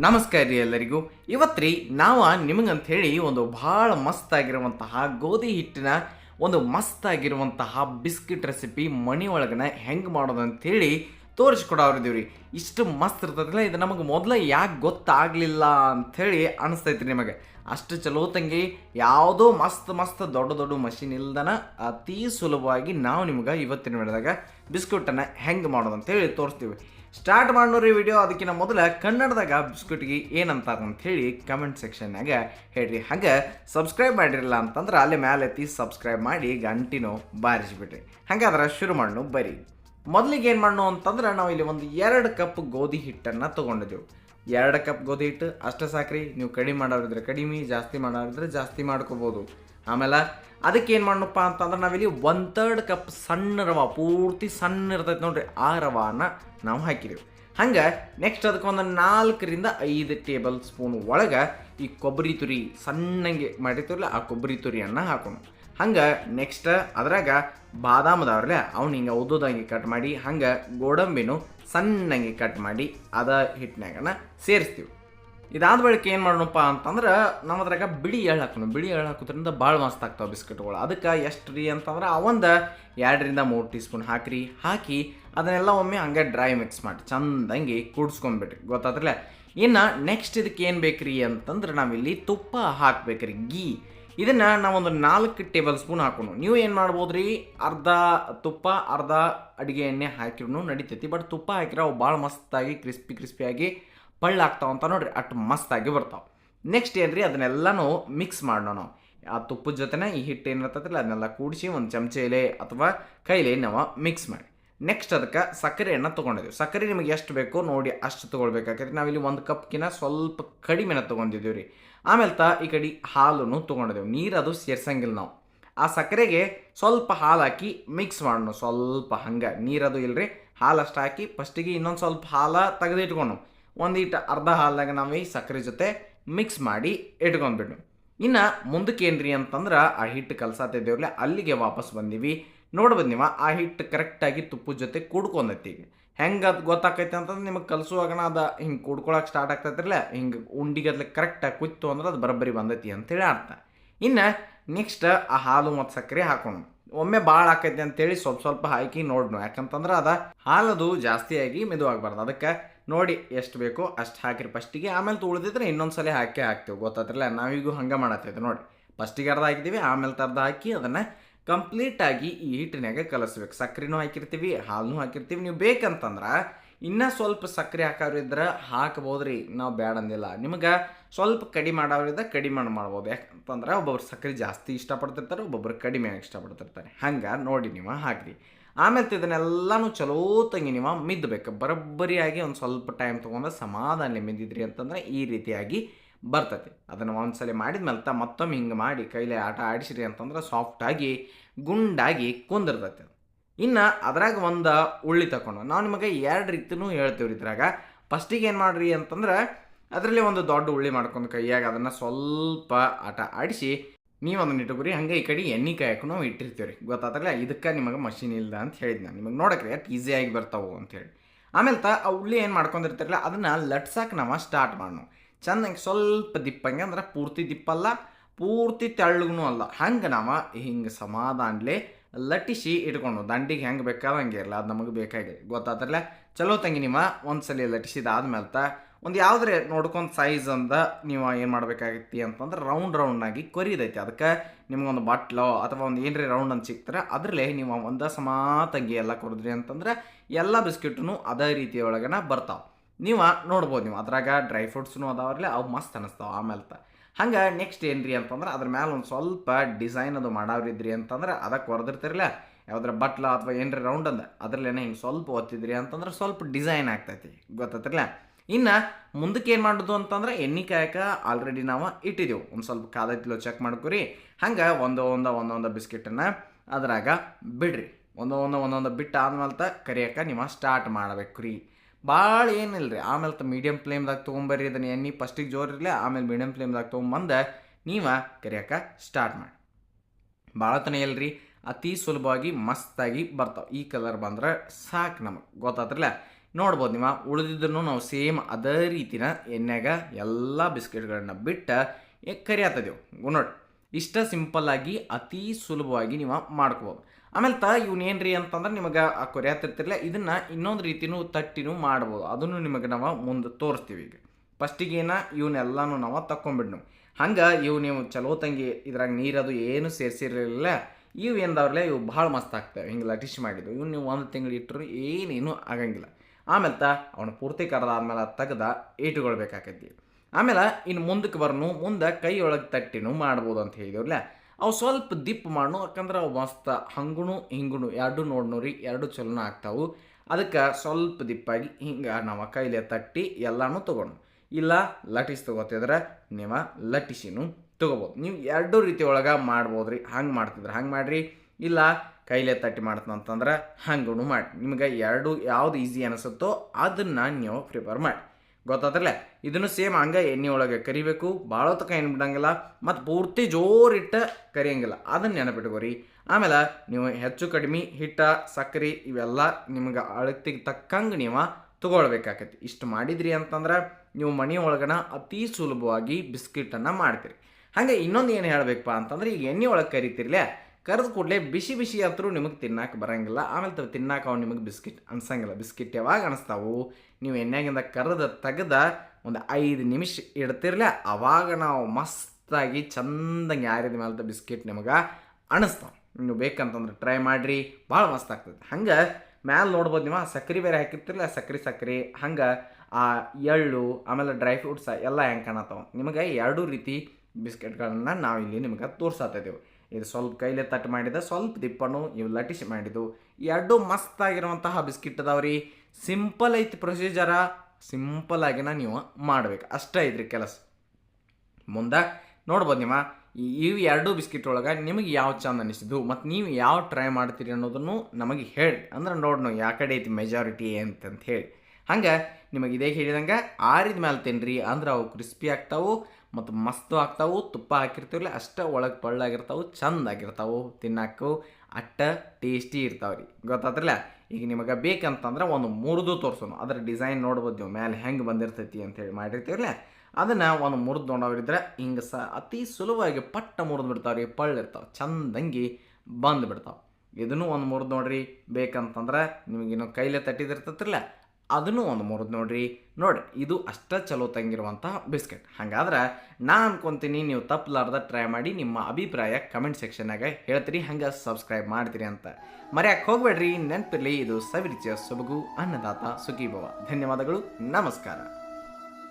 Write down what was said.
ನಮಸ್ಕಾರ ರೀ ಎಲ್ಲರಿಗೂ. ಇವತ್ತು ರೀ ನಾವು ನಿಮಗಂತ ಹೇಳಿ ಒಂದು ಭಾಳ ಮಸ್ತ್ ಆಗಿರುವಂತಹ ಗೋಧಿ ಹಿಟ್ಟಿನ ಒಂದು ಮಸ್ತ್ ಆಗಿರುವಂತಹ ಬಿಸ್ಕಿಟ್ ರೆಸಿಪಿ ಮಣಿ ಒಳಗನ ಹೆಂಗೆ ಮಾಡೋದು ಅಂಥೇಳಿ ತೋರಿಸ್ಕೊಡೋರಿದ್ದೀವಿ ರೀ ಇಷ್ಟು ಮಸ್ತ್ ಇರ್ತದಲ್ಲ ಇದು ನಮಗೆ ಮೊದಲ ಯಾಕೆ ಗೊತ್ತಾಗಲಿಲ್ಲ ಅಂಥೇಳಿ ಅನಿಸ್ತೈತ್ರಿ ನಿಮಗೆ. ಅಷ್ಟು ಚಲೋ ತಂಗಿ, ಯಾವುದೋ ಮಸ್ತ್ ಮಸ್ತ್ ದೊಡ್ಡ ದೊಡ್ಡ ಮಷಿನ್ ಇಲ್ದನ ಅತಿ ಸುಲಭವಾಗಿ ನಾವು ನಿಮ್ಗೆ ಇವತ್ತಿನ ವೇಳೆದಾಗ ಬಿಸ್ಕಿಟನ್ನು ಹೆಂಗೆ ಮಾಡೋದು ಅಂತೇಳಿ ತೋರಿಸ್ತೀವಿ. ಸ್ಟಾರ್ಟ್ ಮಾಡೋರಿ ವಿಡಿಯೋ ಅದಕ್ಕಿಂತ ಮೊದಲ ಕನ್ನಡದಾಗ ಬಿಸ್ಕುಟ್ಗೆ ಏನಂತಾರ ಅಂತ ಹೇಳಿ ಕಮೆಂಟ್ ಸೆಕ್ಷನ್ನಾಗ ಹೇಳ್ರಿ. ಹಾಗೆ ಸಬ್ಸ್ಕ್ರೈಬ್ ಮಾಡಿರಲ್ಲ ಅಂತಂದ್ರೆ ಅಲ್ಲಿ ಮೇಲೆ ಎತ್ತಿ ಸಬ್ಸ್ಕ್ರೈಬ್ ಮಾಡಿ ಗಂಟಿನೂ ಬಾರಿಸಿಬಿಟ್ರಿ ಹಾಗಾದ್ರೆ ಶುರು ಮಾಡೋಣ ಬರೀ. ಮೊದಲಿಗೆ ಏನು ಮಾಡೋಣ ಅಂತಂದ್ರೆ ನಾವು ಇಲ್ಲಿ ಒಂದು ಎರಡು ಕಪ್ ಗೋಧಿ ಹಿಟ್ಟನ್ನು ತೊಗೊಂಡಿದ್ದೆವು ಎರಡು ಕಪ್ ಗೋಧಿ ಹಿಟ್ಟು ಅಷ್ಟೇ ಸಾಕ್ರಿ. ನೀವು ಕಡಿಮೆ ಮಾಡೋರಿದ್ರೆ ಕಡಿಮೆ, ಜಾಸ್ತಿ ಮಾಡೋರಿದ್ರೆ ಜಾಸ್ತಿ ಮಾಡ್ಕೋಬೋದು. ಆಮೇಲೆ ಅದಕ್ಕೆ ಏನು ಮಾಡಪ್ಪ ಅಂತಂದ್ರೆ ನಾವಿಲ್ಲಿ ಒನ್ ತರ್ಡ್ ಕಪ್ ಸಣ್ಣ ರವ, ಪೂರ್ತಿ ಸಣ್ಣ ಇರ್ತೈತೆ ನೋಡ್ರಿ, ಆ ರವಾನ ನಾವು ಹಾಕಿದೆವು. ಹಂಗೆ ನೆಕ್ಸ್ಟ್ ಅದಕ್ಕೆ ಒಂದು ನಾಲ್ಕರಿಂದ ಐದು ಟೇಬಲ್ ಸ್ಪೂನ್ ಒಳಗೆ ಈ ಕೊಬ್ಬರಿ ತುರಿ, ಸಣ್ಣಂಗೆ ಮಾಡಿರ್ತೀವಲ್ಲ, ಆ ಕೊಬ್ಬರಿ ತುರಿಯನ್ನು ಹಾಕೋಣ. ಹಂಗೆ ನೆಕ್ಸ್ಟ್ ಅದ್ರಾಗ ಬಾದಾಮ್ ಅದಾವ್ರಲ್ಲ ಅವ್ನು ಹಿಂಗೆ ಉದ್ದುದಂಗೆ ಕಟ್ ಮಾಡಿ, ಹಂಗೆ ಗೋಡಂಬಿನೂ ಸಣ್ಣಂಗೆ ಕಟ್ ಮಾಡಿ ಅದ ಹಿಟ್ಟಿನಾಗನ ಸೇರಿಸ್ತೀವಿ. ಇದಾದ ಬಳಿಕ ಏನು ಮಾಡೋಣಪ್ಪ ಅಂತಂದ್ರೆ ನಮ್ಮ ಅದ್ರಾಗ ಬಿಳಿ ಎಳ್ಳು ಹಾಕೋಣ. ಬಿಳಿ ಎಳ್ಳು ಹಾಕೋದ್ರಿಂದ ಭಾಳ ಮಸ್ತ್ ಆಗ್ತಾವೆ ಬಿಸ್ಕೆಟ್ಗಳು. ಅದಕ್ಕೆ ಎಷ್ಟು ರೀ ಅಂತಂದ್ರೆ ಅವೊಂದು ಎರಡರಿಂದ ಮೂರು ಟೀ ಸ್ಪೂನ್ ಹಾಕ್ರಿ. ಹಾಕಿ ಅದನ್ನೆಲ್ಲ ಒಮ್ಮೆ ಹಂಗೆ ಡ್ರೈ ಮಿಕ್ಸ್ ಮಾಡಿ ಚಂದಂಗೆ ಕೂಡಿಸ್ಕೊಂಬಿಟ್ರಿ ಗೊತ್ತಾದ್ರಲ್ಲ ಇನ್ನು ನೆಕ್ಸ್ಟ್ ಇದಕ್ಕೆ ಏನು ಬೇಕ್ರಿ ಅಂತಂದ್ರೆ ನಾವಿಲ್ಲಿ ತುಪ್ಪ ಹಾಕ್ಬೇಕ್ರಿ ಗೀ ಇದನ್ನು ನಾವೊಂದು ನಾಲ್ಕು ಟೇಬಲ್ ಸ್ಪೂನ್ ಹಾಕೋಣ. ನೀವು ಏನು ಮಾಡ್ಬೋದು ರೀ ಅರ್ಧ ತುಪ್ಪ, ಅರ್ಧ ಅಡುಗೆ ಎಣ್ಣೆ ಹಾಕಿರೂ ನಡಿತೈತಿ. ಬಟ್ ತುಪ್ಪ ಹಾಕಿರೋ ಅವು ಭಾಳ ಮಸ್ತಾಗಿ, ಕ್ರಿಸ್ಪಿ, ಕ್ರಿಸ್ಪಿಯಾಗಿ ಅಂತ ನೋಡ್ರಿ ಅಷ್ಟು ಮಸ್ತಾಗಿ ಬರ್ತಾವೆ. ನೆಕ್ಸ್ಟ್ ಏನು ರೀ ಅದನ್ನೆಲ್ಲನೂ ಮಿಕ್ಸ್ ಮಾಡೋಣ ನಾವು. ಆ ತುಪ್ಪದ ಜೊತೆನೇ ಈ ಹಿಟ್ಟು ಏನಿರ್ತೈತಿಲ್ಲ ಅದನ್ನೆಲ್ಲ ಕೂಡಿಸಿ ಒಂದು ಚಮಚೆಲೆ ಅಥವಾ ಕೈಲೇ ನಾವು ಮಿಕ್ಸ್ ಮಾಡಿ. ನೆಕ್ಸ್ಟ್ ಅದಕ್ಕೆ ಸಕ್ಕರೆಯನ್ನು ತೊಗೊಂಡಿದ್ದೀವಿ ಸಕ್ಕರೆ ನಿಮಗೆ ಎಷ್ಟು ಬೇಕೋ ನೋಡಿ ಅಷ್ಟು ತೊಗೊಳ್ಬೇಕಾಗತ್ತೆ ನಾವಿಲ್ಲಿ ಒಂದು ಕಪ್ಕಿನ ಸ್ವಲ್ಪ ಕಡಿಮೆನ ತೊಗೊಂಡಿದ್ದೀವಿ ರೀ. ಆಮೇಲೆ ತ ಈ ಕಡೆ ಹಾಲನ್ನು ತೊಗೊಂಡಿದ್ದೇವೆ ನೀರು ಅದು ಸೇರ್ಸಂಗಿಲ್ಲ ನಾವು. ಆ ಸಕ್ಕರೆಗೆ ಸ್ವಲ್ಪ ಹಾಲು ಹಾಕಿ ಮಿಕ್ಸ್ ಮಾಡೋಣ, ಸ್ವಲ್ಪ ಹಂಗೆ. ನೀರದು ಇಲ್ಲರಿ ಹಾಲು ಅಷ್ಟು ಹಾಕಿ ಫಸ್ಟಿಗೆ ಇನ್ನೊಂದು ಸ್ವಲ್ಪ ಹಾಲು ತೆಗೆದಿಟ್ಕೊಂಡು ಒಂದೀಟ ಅರ್ಧ ಹಾಲ್ದಾಗ ನಾವು ಈ ಸಕ್ಕರೆ ಜೊತೆ ಮಿಕ್ಸ್ ಮಾಡಿ ಇಟ್ಕೊಂಡ್ಬಿಟ್ಟು ಇನ್ನು ಮುಂದಕ್ಕೆ ಏನ್ರಿ ಅಂತಂದ್ರೆ ಆ ಹಿಟ್ಟು ಕಲಸಾತಿದ್ದೇವ್ರಲ್ಲಿ ಅಲ್ಲಿಗೆ ವಾಪಸ್ ಬಂದೀವಿ. ನೋಡಿ ನೀವು, ಆ ಹಿಟ್ಟು ಕರೆಕ್ಟಾಗಿ ತುಪ್ಪದ ಜೊತೆ ಕೂಡ್ಕೊಂಡೈತಿ ಹೆಂಗೆ ಅದು ಗೊತ್ತಾಕೈತೆ ಅಂತಂದ್ರೆ ನಿಮಗೆ ಕಲಸುವಾಗಣ ಅದು ಹಿಂಗೆ ಕೂಡ್ಕೊಳಕ್ಕೆ ಸ್ಟಾರ್ಟ್ ಆಗ್ತೈತಿರಲ್ಲ, ಹಿಂಗೆ ಉಂಡಿಗದ್ಲೆ ಕರೆಕ್ಟಾಗಿ ಕುಯ್ತು ಅಂದ್ರೆ ಅದು ಬರಬ್ಬರಿ ಬಂದೈತಿ ಅಂತೇಳಿ ಅರ್ಥ. ಇನ್ನು ನೆಕ್ಸ್ಟ್ ಆ ಹಾಲು ಮತ್ತು ಸಕ್ಕರೆ ಹಾಕೋಣ. ಒಮ್ಮೆ ಭಾಳ ಆಕೈತಿ ಅಂತೇಳಿ ಸ್ವಲ್ಪ ಸ್ವಲ್ಪ ಹಾಕಿ ನೋಡೋಣ ಯಾಕಂತಂದ್ರೆ ಅದು ಹಾಲದು ಜಾಸ್ತಿಯಾಗಿ ಮೆದುವಾಗಬಾರ್ದು. ಅದಕ್ಕೆ ನೋಡಿ ಎಷ್ಟು ಬೇಕೋ ಅಷ್ಟು ಹಾಕಿರಿ. ಫಸ್ಟಿಗೆ ಆಮೇಲೆ ತುಳಿದಿದ್ರೆ ಇನ್ನೊಂದು ಸಲ ಹಾಕಿ ಹಾಕ್ತೀವಿ. ಗೊತ್ತಾದ್ರಲ್ಲ, ನಾವೀಗ ಹಂಗೆ ಮಾಡತ್ತೈತೆ ನೋಡಿ. ಫಸ್ಟಿಗೆ ಅರ್ಧ ಹಾಕಿದ್ದೀವಿ ಆಮೇಲೆ ತರ್ದ ಹಾಕಿ ಅದನ್ನು ಕಂಪ್ಲೀಟಾಗಿ ಈ ಹಿಟ್ಟಿನಾಗ ಕಲಿಸ್ಬೇಕು. ಸಕ್ಕರೆನೂ ಹಾಕಿರ್ತೀವಿ ಹಾಲನ್ನೂ ಹಾಕಿರ್ತೀವಿ. ನೀವು ಬೇಕಂತಂದ್ರೆ ಇನ್ನೂ ಸ್ವಲ್ಪ ಸಕ್ಕರೆ ಹಾಕೋರಿದ್ರೆ ಹಾಕ್ಬೋದ್ರಿ. ನಾವು ಬೇಡಂದಿಲ್ಲ ನಿಮಗೆ ಸ್ವಲ್ಪ ಕಡಿಮೆ ಮಾಡೋರಿದ್ರೆ ಕಡಿಮೆ ಮಾಡಿ ಮಾಡ್ಬೋದು. ಯಾಕಂತಂದ್ರೆ ಒಬ್ಬೊಬ್ರು ಸಕ್ಕರೆ ಜಾಸ್ತಿ ಇಷ್ಟಪಡ್ತಿರ್ತಾರೆ, ಒಬ್ಬೊಬ್ರು ಕಡಿಮೆ ಇಷ್ಟಪಡ್ತಿರ್ತಾರೆ. ಹಂಗೆ ನೋಡಿ ನೀವು ಹಾಕ್ರಿ. ಆಮೇಲೆ ಇದನ್ನೆಲ್ಲನೂ ಚಲೋ ತಂಗಿ ನೀವು ಮಿದ್ದಬೇಕು ಬರೋಬ್ಬರಿಯಾಗಿ ಒಂದು ಸ್ವಲ್ಪ ಟೈಮ್ ತೊಗೊಂಡು ಸಮಾಧಾನ ಮಿದ್ದಿದ್ರಿ ಅಂತಂದ್ರೆ ಈ ರೀತಿಯಾಗಿ ಬರ್ತೈತಿ. ಅದನ್ನು ಒಂದ್ಸಲ ಮಾಡಿದ್ಮೇಲೆ ತ ಮತ್ತೊಮ್ಮೆ ಹಿಂಗೆ ಮಾಡಿ ಕೈಲೇ ಆಟ ಆಡಿಸಿರಿ ಅಂತಂದ್ರೆ ಸಾಫ್ಟಾಗಿ ಗುಂಡಾಗಿ ಕುಂದಿರ್ತೈತಿ ಇನ್ನು ಅದ್ರಾಗ ಒಂದು ಉಳ್ಳಿ ತಗೊಂಡು ನಾವು ನಿಮಗೆ ಎರಡು ರೀತಿನೂ ಹೇಳ್ತೀವಿ ಇದ್ರಾಗ. ಫಸ್ಟಿಗೆ ಏನು ಮಾಡ್ರಿ ಅಂತಂದ್ರೆ ಅದರಲ್ಲಿ ಒಂದು ದೊಡ್ಡ ಉಳ್ಳಿ ಮಾಡ್ಕೊಂಡು ಕೈಯಾಗ ಅದನ್ನು ಸ್ವಲ್ಪ ಆಟ ಆಡಿಸಿ ನೀವು ಅದನ್ನ ಇಟ್ಕೊರಿ ಹಂಗೆ ಈ ಕಡೆ ಎಣ್ಣೆ ಕಾಯಕ್ಕೂ ಇಟ್ಟಿರ್ತೀವಿ ರೀ ಗೊತ್ತಾತಲ್ಲ, ಇದಕ್ಕೆ ನಿಮಗೆ ಮಷಿನ್ ಇಲ್ಲ ಅಂತ ಹೇಳಿದ್ ನಾನು ನಿಮಗೆ ನೋಡಕ್ರಿ ಎಷ್ಟು ಈಸಿಯಾಗಿ ಬರ್ತಾವೆ ಅಂತೇಳಿ ಆಮೇಲೆ ತ, ಆ ಉಳ್ಳಿ ಏನು ಮಾಡ್ಕೊಂಡಿರ್ತಾರಲ್ಲ, ಅದನ್ನು ಲಟ್ಸಕ್ಕೆ ನಾವು ಸ್ಟಾರ್ಟ್ ಮಾಡೋಣ ಚೆನ್ನಾಗಿ ಸ್ವಲ್ಪ ದಿಪ್ಪಂಗೆ ಅಂದ್ರೆ ಪೂರ್ತಿ ದಿಪ್ಪಲ್ಲ, ಪೂರ್ತಿ ತೆಳ್ಳಗೂ ಅಲ್ಲ. ಹಂಗೆ ನಾವು ಹಿಂಗೆ ಸಮಾಧಾನಲೇ ಲಟ್ಟಿಸಿ ಇಟ್ಕೊಂಡು ದಂಡಿಗೆ ಹೆಂಗೆ ಬೇಕಾದಂಗೆ ಇರಲ್ಲ ಅದು ನಮಗೆ ಬೇಕಾಗಿದೆ. ಗೊತ್ತಾತಲ್ಲ ಚಲೋ ತಂಗಿ ನಿಮ್ಮ ಸಲ ಲಟ್ಟಿಸಿದಾದ್ಮೇಲೆ ತ ಒಂದು ಯಾವುದ್ರೆ ನೋಡ್ಕೊಂಡು ಸೈಜ್ ಅಂದ ನೀವು ಏನು ಮಾಡಬೇಕಾಗೈತಿ ಅಂತಂದ್ರೆ ರೌಂಡ್ ರೌಂಡಾಗಿ ಕೊರಿದೈತಿ ಅದಕ್ಕೆ ನಿಮ್ಗೊಂದು ಬಟ್ಲೋ ಅಥವಾ ಒಂದು ಏನ್ರಿ ರೌಂಡ್ ಅಂತ ಸಿಗ್ತಾರೆ, ಅದರಲ್ಲೇ ನೀವು ಒಂದ ಸಮ ಎಲ್ಲ ಕೊಡಿದ್ರಿ ಅಂತಂದ್ರೆ ಎಲ್ಲ ಬಿಸ್ಕೆಟ್ನು ಅದೇ ರೀತಿಯೊಳಗನ ಬರ್ತಾವೆ. ನೀವು ನೋಡ್ಬೋದು ನೀವು, ಅದ್ರಾಗ ಡ್ರೈ ಫ್ರೂಟ್ಸ್ನು ಅದಾವ್ರಲ್ಲಿ ಅವು ಮಸ್ತ್ ಅನ್ನಿಸ್ತಾವೆ ಆಮೇಲೆ ತ ಹಂಗೆ ನೆಕ್ಸ್ಟ್ ಏನ್ರಿ ಅಂತಂದ್ರೆ ಅದ್ರ ಮೇಲೆ ಒಂದು ಸ್ವಲ್ಪ ಡಿಸೈನ್ ಅದು ಮಾಡಾವ್ರಿದ್ರಿ ಅಂತಂದ್ರೆ ಅದಕ್ಕೆ ಹೊರದಿರ್ತಿರಲ್ಲ ಯಾವ್ದಾರ ಬಟ್ಲ ಅಥವಾ ಏನ್ರಿ ರೌಂಡ್ ಅಂದ, ಅದ್ರಲ್ಲೇನೆ ಹಿಂಗೆ ಸ್ವಲ್ಪ ಒತ್ತಿದ್ರಿ ಅಂತಂದ್ರೆ ಸ್ವಲ್ಪ ಡಿಸೈನ್ ಆಗ್ತೈತಿ ಗೊತ್ತಾತಿರಲ್ಲ ಇನ್ನು ಮುಂದಕ್ಕೆ ಏನು ಮಾಡೋದು ಅಂತಂದ್ರೆ ಎಣ್ಣೆ ಕಾಯಕ ಆಲ್ರೆಡಿ ನಾವು ಇಟ್ಟಿದ್ದೆವು ಒಂದು ಸ್ವಲ್ಪ ಕಾದೈತಿಲೋ ಚೆಕ್ ಮಾಡ್ಕೊರಿ. ಹಂಗೆ ಒಂದು ಒಂದು ಒಂದೊಂದು ಬಿಸ್ಕೆಟನ್ನು ಅದ್ರಾಗ ಬಿಡ್ರಿ. ಒಂದು ಒಂದು ಒಂದೊಂದು ಬಿಟ್ಟು ಆದ್ಮೇಲೆ ತ ಕರಿಯಕ್ಕೆ ನೀವು ಸ್ಟಾರ್ಟ್ ಮಾಡಬೇಕು ರೀ ಭಾಳ ಏನಿಲ್ಲ ರೀ ಆಮೇಲೆ ತ ಮೀಡಿಯಮ್ ಫ್ಲೇಮ್ದಾಗ ತೊಗೊಂಬರ್ರಿ ಅದನ್ನು ಎಣ್ಣೆ. ಫಸ್ಟಿಗೆ ಜೋರು ಇರಲಿ, ಆಮೇಲೆ ಮೀಡಿಯಮ್ ಫ್ಲೇಮ್ದಾಗ ತೊಗೊಂಬಂದು ನೀವು ಕರಿಯಕ್ಕೆ ಸ್ಟಾರ್ಟ್ ಮಾಡಿ. ಭಾಳ ತನ ರೀ ಅತಿ ಸುಲಭವಾಗಿ ಮಸ್ತಾಗಿ ಬರ್ತಾವೆ. ಈ ಕಲರ್ ಬಂದ್ರೆ ಸಾಕು ನಮಗೆ. ಗೊತ್ತಾತ್ರಲ್ಲ? ನೋಡ್ಬೋದು ನೀವು ಉಳಿದಿದ್ದನ್ನು ನಾವು ಸೇಮ್ ಅದೇ ರೀತಿನ ಎಣ್ಣೆಗ ಎಲ್ಲ ಬಿಸ್ಕೆಟ್ಗಳನ್ನ ಬಿಟ್ಟು ಕರಿಯಾತದೇವು. ನೋಡಿ, ಇಷ್ಟ ಸಿಂಪಲ್ಲಾಗಿ ಅತಿ ಸುಲಭವಾಗಿ ನೀವು ಮಾಡ್ಕೋಬೋದು. ಆಮೇಲೆ ತ ಇವನ್ ಏನ್ರಿ ಅಂತಂದ್ರೆ ನಿಮಗೆ ಆ ಕೊರಿಯಾತಿರ್ತಿರ್ಲಿಲ್ಲ, ಇದನ್ನು ಇನ್ನೊಂದು ರೀತಿನೂ ತಟ್ಟಿನೂ ಮಾಡ್ಬೋದು. ಅದನ್ನು ನಿಮಗೆ ನಾವು ಮುಂದೆ ತೋರಿಸ್ತೀವಿ ಈಗ. ಫಸ್ಟಿಗೇನ ಇವನ್ನೆಲ್ಲನೂ ನಾವು ತಕ್ಕೊಂಬಿಡ್ನು. ಹಂಗೆ ಇವು ನೀವು ಚಲೋ ತಂಗಿ ಇದ್ರಾಗ ನೀರದು ಏನು ಸೇರಿಸಿರಲಿಲ್ಲ, ಇವು ಏನದವ್ರಲ್ಲ ಇವು ಭಾಳ ಮಸ್ತ್ ಆಗ್ತವೆ. ಹಿಂಗೆ ಲಟಿಶ್ ಮಾಡಿದ್ದು. ಇವು ನೀವು ಒಂದು ತಿಂಗಳು ಇಟ್ಟರು ಏನೇನು ಆಗಂಗಿಲ್ಲ. ಆಮೇಲೆ ಅವನು ಪೂರ್ತಿ ಕರೆದಾದ್ಮೇಲೆ ತೆಗ್ದ ಇಟ್ಕೊಳ್ಬೇಕಾಕೈತಿ ಆಮೇಲೆ ಇನ್ನು ಮುಂದಕ್ಕೆ ಬರ್ನು, ಮುಂದೆ ಕೈಯೊಳಗೆ ತಟ್ಟಿನೂ ಮಾಡ್ಬೋದು ಅಂತ ಹೇಳಿದವ್ರಲ್ಲ ಅವು ಸ್ವಲ್ಪ ದಿಪ್ಪು ಮಾಡ್ನು, ಯಾಕಂದ್ರೆ ಅವು ಮಸ್ತ ಹಂಗುಣು, ಹಿಂಗುಣು ಎರಡು ನೋಡ್ನೋರಿ ಎರಡು ಚಲನ ಆಗ್ತಾವು. ಅದಕ್ಕೆ ಸ್ವಲ್ಪ ದಿಪ್ಪಾಗಿ ಹಿಂಗೆ ನಾವು ಕೈಲೆ ತಟ್ಟಿ ಎಲ್ಲನೂ ತೊಗೊಂಡು ಇಲ್ಲ ಲಟಿಸ್ ತೊಗೋತಿದ್ರೆ ನೀವು ಲಟಿಸಿನೂ ತೊಗೋಬೋದು. ನೀವು ಎರಡು ರೀತಿ ಒಳಗೆ ಮಾಡ್ಬೋದು ರೀ ಹಂಗೆ ಮಾಡ್ತಿದ್ರೆ, ಹಂಗೆ ಮಾಡಿರಿ. ಇಲ್ಲ ಕೈಲೇ ತಟ್ಟಿ ಮಾಡ್ತಂತಂದ್ರೆ ಹಂಗೂ ಮಾಡಿ. ನಿಮ್ಗೆ ಎರಡು ಯಾವ್ದು ಈಸಿ ಅನಿಸುತ್ತೋ ಅದನ್ನು ನೀವು ಪ್ರಿಪೇರ್ ಮಾಡಿ. ಗೊತ್ತಾದ್ರಲ್ಲ? ಇದನ್ನು ಸೇಮ್ ಹಂಗೆ ಎಣ್ಣೆ ಒಳಗೆ ಕರಿಬೇಕು. ಭಾಳ ತಕ ಏನು ಬಿಡಂಗಿಲ್ಲ. ಮತ್ತು ಪೂರ್ತಿ ಜೋರಿಟ್ಟು ಕರಿಯಂಗಿಲ್ಲ. ಅದನ್ನು ನೆನಪಿಟ್ಕೋರಿ. ಆಮೇಲೆ ನೀವು ಹೆಚ್ಚು ಕಡಿಮೆ ಹಿಟ್ಟ, ಸಕ್ಕರೆ ಇವೆಲ್ಲ ನಿಮ್ಗೆ ಅಳತಿಗೆ ತಕ್ಕಂಗೆ ನೀವು ತೊಗೊಳ್ಬೇಕಾಕೈತಿ. ಇಷ್ಟು ಮಾಡಿದ್ರಿ ಅಂತಂದ್ರೆ ನೀವು ಮನೆ ಒಳಗನ ಅತಿ ಸುಲಭವಾಗಿ ಬಿಸ್ಕಿಟನ್ನು ಮಾಡ್ತೀರಿ. ಹಾಗೆ ಇನ್ನೊಂದು ಏನು ಹೇಳಬೇಕಪ್ಪ ಅಂತಂದ್ರೆ ಈಗ ಎಣ್ಣೆ ಒಳಗೆ ಕರಿತಿರ್ಲೆ ಕರೆದ ಕೂಡಲೇ ಬಿಸಿ ಬಿಸಿ ಆದರೂ ನಿಮಗೆ ತಿನ್ನಕ್ಕೆ ಬರಂಗಿಲ್ಲ, ಆಮೇಲೆ ತಾವು ತಿನ್ನಕ್ಕೆ ಅವ್ನು ನಿಮಗೆ ಬಿಸ್ಕಿಟ್ ಅನ್ಸಂಗಿಲ್ಲ. ಬಿಸ್ಕಿಟ್ ಯಾವಾಗ ಅನಿಸ್ತಾವು ನೀವು ಎಣ್ಣೆಗಿಂದ ಕರೆದ ತೆಗೆದ ಒಂದು ಐದು ನಿಮಿಷ ಇಡ್ತಿರ್ಲೆ, ಅವಾಗ ನಾವು ಮಸ್ತಾಗಿ ಚಂದಂಗೆ ಯಾರಿದ ಮೇಲೆ ಬಿಸ್ಕಿಟ್ ನಿಮಗೆ ಅನಿಸ್ತಾವೆ. ನೀವು ಬೇಕಂತಂದ್ರೆ ಟ್ರೈ ಮಾಡಿರಿ, ಭಾಳ ಮಸ್ತ್ ಆಗ್ತದೆ ಹಂಗೆ ಮ್ಯಾಲೆ ನೋಡ್ಬೋದು ನೀವು ಸಕ್ಕರೆ ಬೇರೆ ಹಾಕಿರ್ತಿರ್ಲ ಸಕ್ಕರೆ ಸಕ್ಕರೆ ಹಂಗೆ ಆ ಎಳ್ಳು, ಆಮೇಲೆ ಡ್ರೈ ಫ್ರೂಟ್ಸ್ ಎಲ್ಲ ಹೆಂಗೆ ಕಾಣತ್ತಾವ. ನಿಮಗೆ ಎರಡೂ ರೀತಿ ಬಿಸ್ಕೆಟ್ಗಳನ್ನು ನಾವು ಇಲ್ಲಿ ನಿಮಗೆ ತೋರ್ಸತ್ತಿದ್ದೆವು ಇದು ಸ್ವಲ್ಪ ಕೈಲೇ ತಟ್ಟು ಮಾಡಿದ, ಸ್ವಲ್ಪ ದಿಪ್ಪನು ಇವು ಲಟಿಸಿ ಮಾಡಿದ್ದು. ಎರಡು ಮಸ್ತಾಗಿರುವಂತಹ ಬಿಸ್ಕಿಟ್ ಅದಾವ್ರಿ ಸಿಂಪಲ್ ಐತಿ ಪ್ರೊಸೀಜರ, ಸಿಂಪಲ್ ಆಗಿನ ನೀವು ಮಾಡ್ಬೇಕು. ಅಷ್ಟೇ ಐತ್ರಿ ಕೆಲಸ. ಮುಂದೆ ನೋಡ್ಬೋದು ನಿಮ್ಮ ಇವು ಎರಡು ಬಿಸ್ಕಿಟ್ ಒಳಗೆ ನಿಮಗೆ ಯಾವ ಚಂದ ಅನಿಸಿದ್ದು ಮತ್ತು ನೀವು ಯಾವ ಟ್ರೈ ಮಾಡ್ತೀರಿ ಅನ್ನೋದನ್ನು ನಮಗೆ ಹೇಳಿ ಅಂದ್ರೆ ನೋಡ್ನು ಯಾವ ಕಡೆ ಐತಿ ಮೆಜಾರಿಟಿ ಅಂತಂತ ಹೇಳಿ. ಹಂಗೆ ನಿಮಗೆ ಇದೇ ಹೇಳಿದಂಗೆ, ಆರಿದ ಮೇಲೆ ತಿನ್ರಿ, ಅಂದ್ರೆ ಅವು ಕ್ರಿಸ್ಪಿ ಆಗ್ತಾವು ಮತ್ತು ಮಸ್ತ್ ಆಗ್ತಾವೆ, ತುಪ್ಪ ಹಾಕಿರ್ತೀವಲ್ಲ ಅಷ್ಟೇ ಒಳಗೆ ಪಳ್ಳಾಗಿರ್ತಾವೆ, ಚಂದ ಆಗಿರ್ತಾವೆ ತಿನ್ನಕ್ಕೂ, ಅಟ್ಟ ಟೇಸ್ಟಿ ಇರ್ತಾವೆ ರೀ. ಗೊತ್ತಾದ್ರಲ್ಲ ಈಗ ನಿಮಗೆ ಬೇಕಂತಂದ್ರೆ ಒಂದು ಮುರಿದು ತೋರ್ಸೋನು. ಅದರ ಡಿಸೈನ್ ನೋಡ್ಬೋದು ನೀವು ಮೇಲೆ ಹೆಂಗೆ ಬಂದಿರ್ತೈತಿ ಅಂತೇಳಿ ಮಾಡಿರ್ತೀವಲ್ಲ ಅದನ್ನು ಒಂದು ಮುರಿದು ನೋಡೋರಿದ್ರೆ ಹಿಂಗೆ ಸ ಅತಿ ಸುಲಭವಾಗಿ ಪಟ್ಟ ಮುರಿದು ಬಿಡ್ತಾವೆ ರೀ ಪಳ್ಳಿರ್ತಾವೆ ಚಂದಂಗಿ ಬಂದು ಬಿಡ್ತಾವೆ. ಇದನ್ನು ಒಂದು ಮುರಿದು ನೋಡ್ರಿ, ಬೇಕಂತಂದ್ರೆ ನಿಮಗಿನ್ನು ಕೈಲೇ ತಟ್ಟಿದಿರ್ತೈತ್ರಲ್ಲ ಅದನ್ನು ಒಂದು ಮುರಿದು ನೋಡ್ರಿ. ನೋಡ್ರಿ, ಇದು ಅಷ್ಟ ಚಲೋ ತಂಗಿರುವಂತಹ ಬಿಸ್ಕೆಟ್. ಹಾಗಾದ್ರೆ ನಾ ಅನ್ಕೊಂತೀನಿ, ನೀವು ತಪ್ಪಲಾರ್ದ ಟ್ರೈ ಮಾಡಿ ನಿಮ್ಮ ಅಭಿಪ್ರಾಯ ಕಮೆಂಟ್ ಸೆಕ್ಷನ್ನಾಗ ಹೇಳ್ತೀರಿ, ಹಂಗೆ ಸಬ್ಸ್ಕ್ರೈಬ್ ಮಾಡ್ತೀರಿ ಅಂತ. ಮರ್ಯಾಕೆ ಹೋಗ್ಬೇಡ್ರಿ, ನೆನಪಿರಲಿ, ಇದು ಸವಿರುಚಿಯ ಸೊಬಗು ಅನ್ನದಾತ ಸುಖೀಭವ. ಧನ್ಯವಾದಗಳು, ನಮಸ್ಕಾರ.